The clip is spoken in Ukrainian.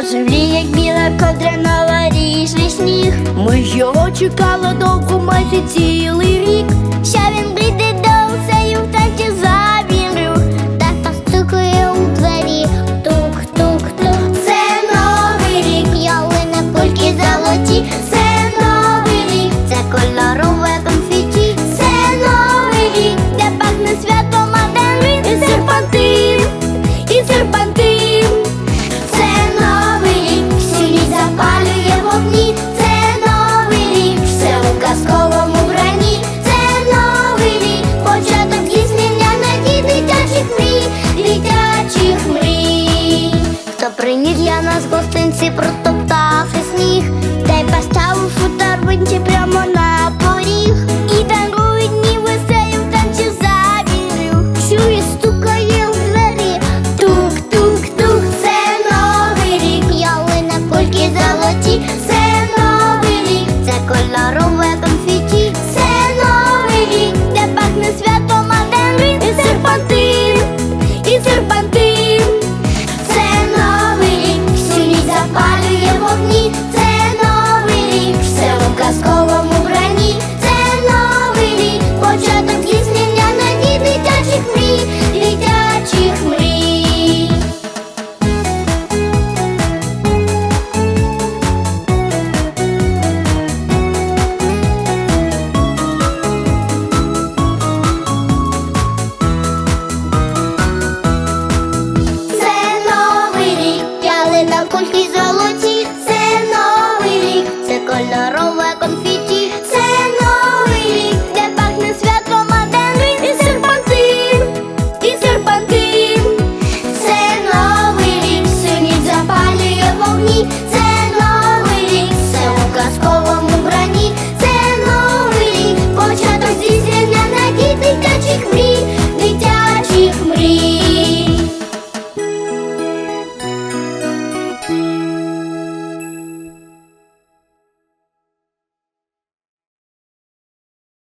На землі, як біла ковдра, новорічний сніг. Ми його чекали довго майже цілий рік. Ща він прийде Приніс для нас гостинці про